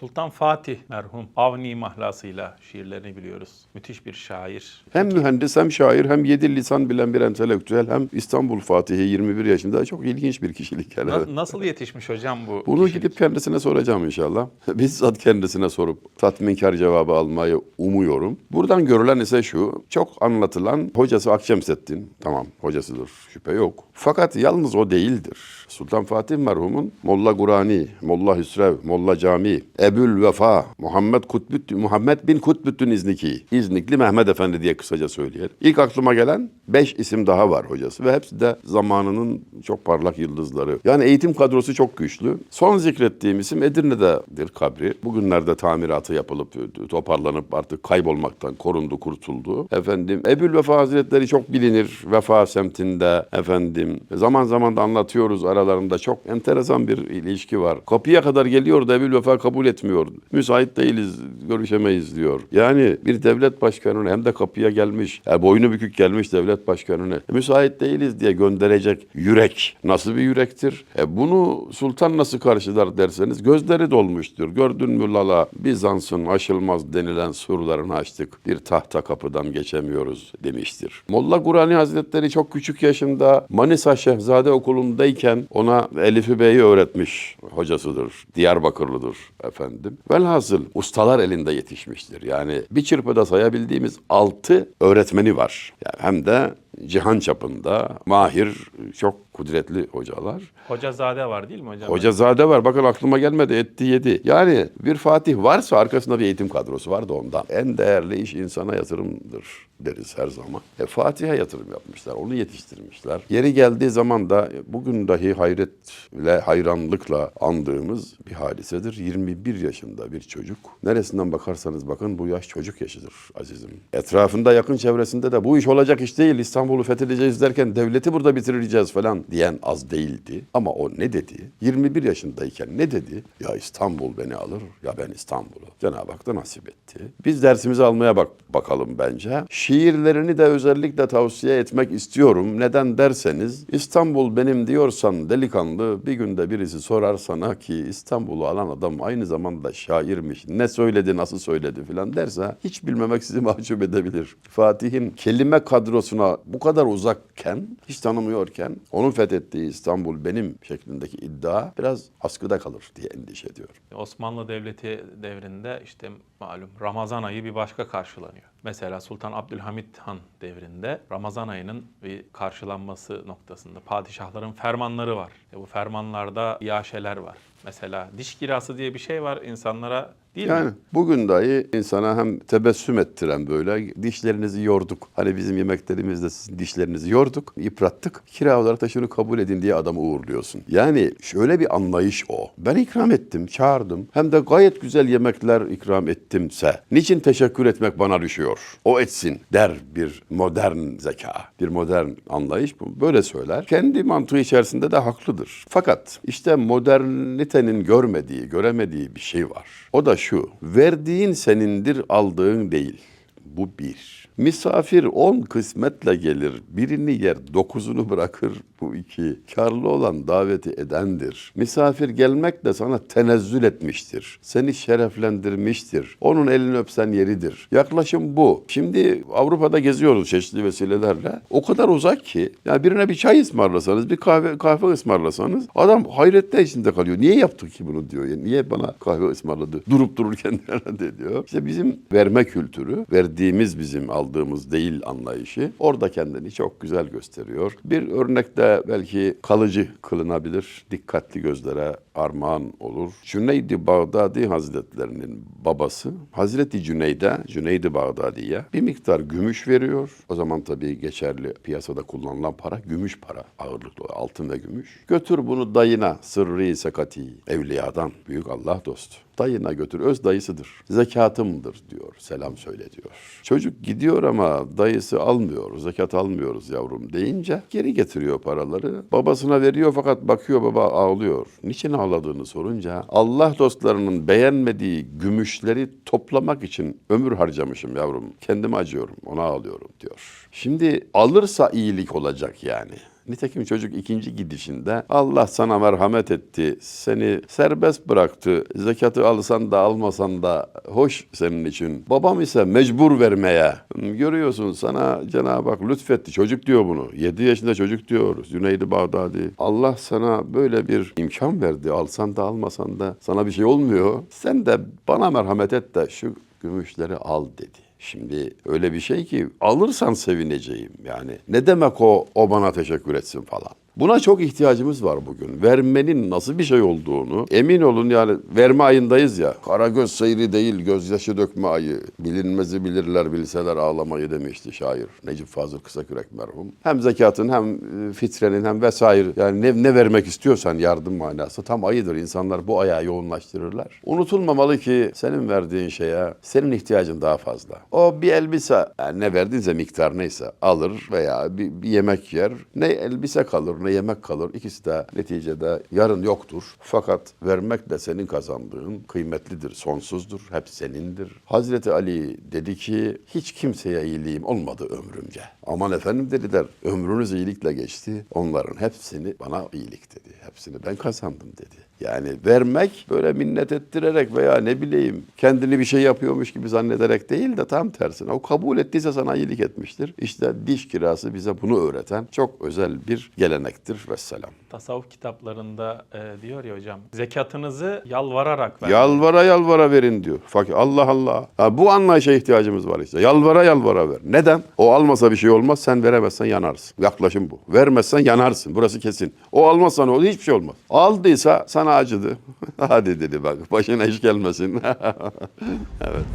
Sultan Fatih merhum Avni mahlasıyla şiirlerini biliyoruz. Müthiş bir şair. Hem mühendis hem şair hem yedi lisan bilen bir entelektüel hem İstanbul Fatihi 21 yaşında çok ilginç bir kişilik. Yani. Na- nasıl yetişmiş hocam bu Bunu kişilik? gidip kendisine soracağım inşallah. Bizzat kendisine sorup tatminkar cevabı almayı umuyorum. Buradan görülen ise şu, çok anlatılan hocası Akşemseddin. Tamam hocasıdır, şüphe yok. Fakat yalnız o değildir. Sultan Fatih merhumun Molla Gurani, Molla Hüsrev, Molla Cami, Ebül Vefa, Muhammed Kutbüttün, Muhammed bin Kutbüttün İzniki, İznikli Mehmet Efendi diye kısaca söyleyelim. İlk aklıma gelen beş isim daha var hocası ve hepsi de zamanının çok parlak yıldızları. Yani eğitim kadrosu çok güçlü. Son zikrettiğim isim Edirne'dedir kabri. Bugünlerde tamiratı yapılıp toparlanıp artık kaybolmaktan korundu, kurtuldu. Efendim Ebül Vefa Hazretleri çok bilinir. Vefa semtinde efendim zaman zaman da anlatıyoruz aralarında çok enteresan bir ilişki var. Kapıya kadar geliyor da Ebül Vefa kabul etmiyor. Müsait değiliz, görüşemeyiz diyor. Yani bir devlet başkanını hem de kapıya gelmiş, e, boynu bükük gelmiş devlet başkanını müsait değiliz diye gönderecek yürek nasıl bir yürektir? E, bunu sultan nasıl karşılar derseniz gözleri dolmuştur. Gördün mü lala Bizans'ın aşılmaz denilen surlarını açtık. Bir tahta kapıdan geçemiyoruz demiştir. Molla Gurani Hazretleri çok küçük yaşında Manisa Şehzade Okulu'ndayken ona Elif-i Bey'i öğretmiş hocasıdır. Diyarbakırlıdır efendim. Velhasıl ustalar elinde yetişmiştir. Yani bir çırpıda sayabildiğimiz altı öğretmeni var. Yani hem de cihan çapında mahir, çok kudretli hocalar. Hocazade var değil mi hocam? Hocazade var. Bakın aklıma gelmedi. Etti yedi. Yani bir Fatih varsa arkasında bir eğitim kadrosu var da ondan. En değerli iş insana yatırımdır deriz her zaman. E, Fatih'e yatırım yapmışlar. Onu yetiştirmişler. Yeri geldiği zaman da bugün dahi hayretle, hayranlıkla andığımız bir hadisedir. 21 yaşında bir çocuk. Neresinden bakarsanız bakın bu yaş çocuk yaşıdır azizim. Etrafında yakın çevresinde de bu iş olacak iş değil. İstanbul'u fethedeceğiz derken devleti burada bitireceğiz falan diyen az değildi. Ama o ne dedi? 21 yaşındayken ne dedi? Ya İstanbul beni alır ya ben İstanbul'u. Cenab-ı Hak da nasip etti. Biz dersimizi almaya bak bakalım bence. Şiirlerini de özellikle tavsiye etmek istiyorum. Neden derseniz İstanbul benim diyorsan delikanlı bir günde birisi sorar sana ki İstanbul'u alan adam aynı zamanda şairmiş. Ne söyledi nasıl söyledi filan derse hiç bilmemek sizi mahcup edebilir. Fatih'in kelime kadrosuna bu kadar uzakken hiç tanımıyorken onun fethettiği İstanbul benim şeklindeki iddia biraz askıda kalır diye endişe ediyorum. Osmanlı Devleti devrinde işte malum Ramazan ayı bir başka karşılanıyor. Mesela Sultan Abdülhamit Han devrinde Ramazan ayının bir karşılanması noktasında padişahların fermanları var. E bu fermanlarda iaşeler var. Mesela diş kirası diye bir şey var insanlara değil Yani mi? bugün dahi insana hem tebessüm ettiren böyle dişlerinizi yorduk. Hani bizim yemeklerimizde sizin dişlerinizi yorduk, yıprattık. Kira olarak da şunu kabul edin diye adamı uğurluyorsun. Yani şöyle bir anlayış o. Ben ikram ettim, çağırdım. Hem de gayet güzel yemekler ikram ettimse niçin teşekkür etmek bana düşüyor? O etsin der bir modern zeka, bir modern anlayış. bu. Böyle söyler. Kendi mantığı içerisinde de haklıdır. Fakat işte modernitenin görmediği, göremediği bir şey var. O da. Verdiğin senindir, aldığın değil. Bu bir. Misafir on kısmetle gelir, birini yer, dokuzunu bırakır bu iki. Karlı olan daveti edendir. Misafir gelmek de sana tenezzül etmiştir. Seni şereflendirmiştir. Onun elini öpsen yeridir. Yaklaşım bu. Şimdi Avrupa'da geziyoruz çeşitli vesilelerle. O kadar uzak ki, ya birine bir çay ısmarlasanız, bir kahve kahve ısmarlasanız adam hayrette içinde kalıyor. Niye yaptık ki bunu diyor. Yani niye bana kahve ısmarladı? Durup dururken herhalde diyor. İşte bizim verme kültürü, verdiğimiz bizim aldığımız değil anlayışı orada kendini çok güzel gösteriyor. Bir örnekte belki kalıcı kılınabilir. Dikkatli gözlere armağan olur. Cüneyd-i Bağdadi Hazretlerinin babası Hazreti Cüneyd'e, Cüneyd-i Bağdadi'ye bir miktar gümüş veriyor. O zaman tabii geçerli piyasada kullanılan para gümüş para ağırlıklı altın ve gümüş. Götür bunu dayına sırrı sekati evliyadan büyük Allah dostu. Dayına götür öz dayısıdır. Zekatımdır diyor. Selam söyle diyor. Çocuk gidiyor ama dayısı almıyor. Zekat almıyoruz yavrum deyince geri getiriyor paraları. Babasına veriyor fakat bakıyor baba ağlıyor. Niçin ağladığını sorunca Allah dostlarının beğenmediği gümüşleri toplamak için ömür harcamışım yavrum. Kendime acıyorum ona ağlıyorum diyor. Şimdi alırsa iyilik olacak yani. Nitekim çocuk ikinci gidişinde Allah sana merhamet etti, seni serbest bıraktı, zekatı alsan da almasan da hoş senin için. Babam ise mecbur vermeye. Görüyorsun sana Cenab-ı Hak lütfetti. Çocuk diyor bunu. 7 yaşında çocuk diyor Züneydi Bağdadi. Allah sana böyle bir imkan verdi. Alsan da almasan da sana bir şey olmuyor. Sen de bana merhamet et de şu gümüşleri al dedi. Şimdi öyle bir şey ki alırsan sevineceğim yani. Ne demek o o bana teşekkür etsin falan. Buna çok ihtiyacımız var bugün. Vermenin nasıl bir şey olduğunu emin olun yani verme ayındayız ya. Karagöz seyri değil gözyaşı dökme ayı. Bilinmezi bilirler bilseler ağlamayı demişti şair. Necip Fazıl Kısakürek merhum. Hem zekatın hem e, fitrenin hem vesaire yani ne, ne vermek istiyorsan yardım manası tam ayıdır. İnsanlar bu ayağa yoğunlaştırırlar. Unutulmamalı ki senin verdiğin şeye senin ihtiyacın daha fazla. O bir elbise yani ne verdinse miktar neyse alır veya bir, bir yemek yer. Ne elbise kalır ne yemek kalır. İkisi de neticede yarın yoktur. Fakat vermek de senin kazandığın kıymetlidir, sonsuzdur. Hep senindir. Hazreti Ali dedi ki hiç kimseye iyiliğim olmadı ömrümce. Aman efendim dediler ömrünüz iyilikle geçti. Onların hepsini bana iyilik dedi. Hepsini ben kazandım dedi. Yani vermek böyle minnet ettirerek veya ne bileyim kendini bir şey yapıyormuş gibi zannederek değil de tam tersine. O kabul ettiyse sana iyilik etmiştir. İşte diş kirası bize bunu öğreten çok özel bir gelenektir. Vesselam. Tasavvuf kitaplarında e, diyor ya hocam zekatınızı yalvararak verin. Yalvara yalvara verin diyor. Fakir Allah Allah. Ha, bu anlayışa ihtiyacımız var işte. Yalvara yalvara ver. Neden? O almasa bir şey olmaz. Sen veremezsen yanarsın. Yaklaşım bu. Vermezsen yanarsın. Burası kesin. O almazsa ne olur? Hiçbir şey olmaz. Aldıysa sana acıdı. Hadi dedi bak. Başına iş gelmesin. evet.